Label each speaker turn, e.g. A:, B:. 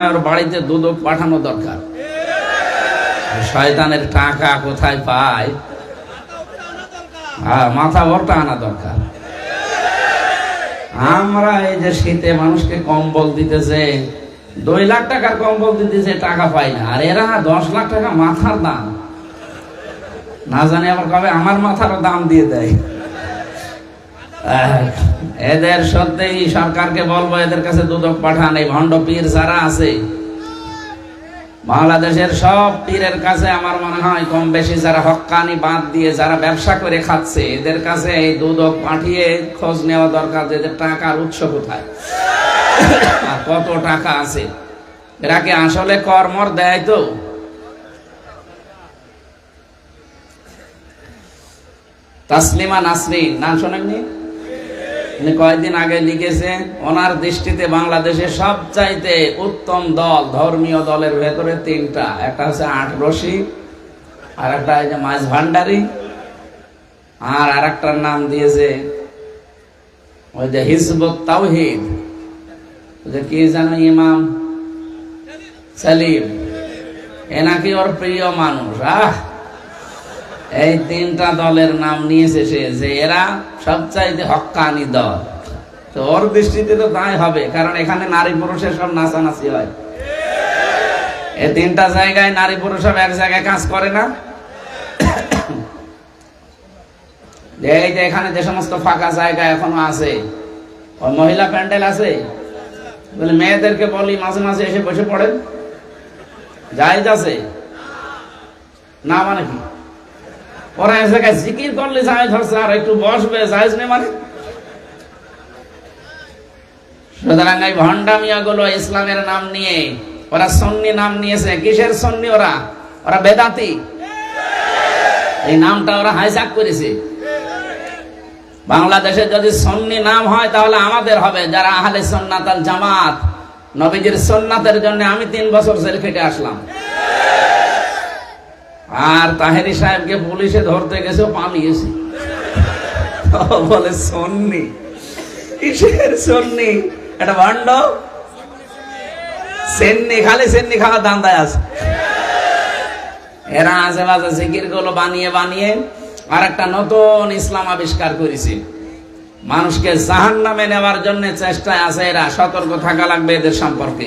A: আর বাড়িতে দুদক পাঠানো দরকার। শয়তানের টাকা কোথায় পায়? হ্যাঁ মাথা ভরটা আনা দরকার। আমরা এই যে শীতে মানুষকে কম্বল দিতেছে, দুই লাখ টাকার কম্বল দিতেছে, টাকা পাই না। আর এরা দশ লাখ টাকা মাথার দাম। না জানি আবার কবে আমার মাথারও দাম দিয়ে দেয়। এদের সত্যি সরকারকে বলব, এদের কাছে দুদক পাঠান, এই ভণ্ড পীর যারা আছে। বাংলাদেশের সব পীরের কাছে আমার মনে হয় কম বেশি যারা হক্কানি বাদ দিয়ে যারা ব্যবসা করে খাচ্ছে, এদের কাছে এই দুদক পাঠিয়ে খোঁজ নেওয়া দরকার যে এদের টাকার উৎস কোথায়। আর কত টাকা আছে। এরা কি আসলে কর্মর দেয় তো? তাসলিমা নাসরিন, নাম শোনেননি? উনি কয়েকদিন আগে লিখেছেন ওনার দৃষ্টিতে বাংলাদেশের সবচাইতে উত্তম দল ধর্মীয় দলের ভেতরে তিনটা। একটা হচ্ছে আট রশি আর একটা হচ্ছে মাছ ভান্ডারি, আর আর একটার নাম দিয়েছে ওই যে হিজবুত তাওহিদ। যে কি জানো ইমাম? সালিম। এ নাকি ওর প্রিয় মানুষ। আহ! এই তিনটা দলের নাম নিয়েছে সে, যে এরা সবচাইতে হক্কানি দল। তো ওর দৃষ্টিতে তো তাই হবে, কারণ এখানে নারী পুরুষের সব নাচানাচি হয়। এই তিনটা জায়গায় নারী পুরুষ সব এক জায়গায় কাজ করে না। এই যে এখানে যে সমস্ত ফাঁকা জায়গা এখনও আছে ওই মহিলা প্যান্ডেল আছে? বলে মেয়েদেরকে বলি মাঝে মাঝে এসে বসে পড়েন। জায়েজ আছে? না মানে কি? ওরা জিকির করলে জায়েজ হচ্ছে আর একটু বসবে নেই মানে? সুতরাং এই গুলো ইসলামের নাম নিয়ে, ওরা সন্নি নাম নিয়েছে। কিসের সন্নি ওরা? ওরা বেদাতি। এই নামটা ওরা হাইজাক করেছে। বাংলাদেশে যদি সন্নি নাম হয়, তাহলে আমাদের হবে। যারা আহলে সন্নাত আল জামাত, নবীজির সন্নাতের জন্য আমি তিন বছর জেল খেটে আসলাম। আর তাহেরি সাহেবকে পুলিশে ধরতে গেছে, পালিয়েছে। বলে, সন্নি, কিসের সন্নি? এটা ভান্ড সেন্নি, খালি সেন্নি খাওয়া দান্দায় আছে। এরা বাজে জিকিরগুলো বানিয়ে বানিয়ে আর একটা নতুন ইসলাম আবিষ্কার করেছে। মানুষকে জাহান নামে নেওয়ার জন্য চেষ্টায় আছে এরা, সতর্ক থাকা লাগবে এদের সম্পর্কে।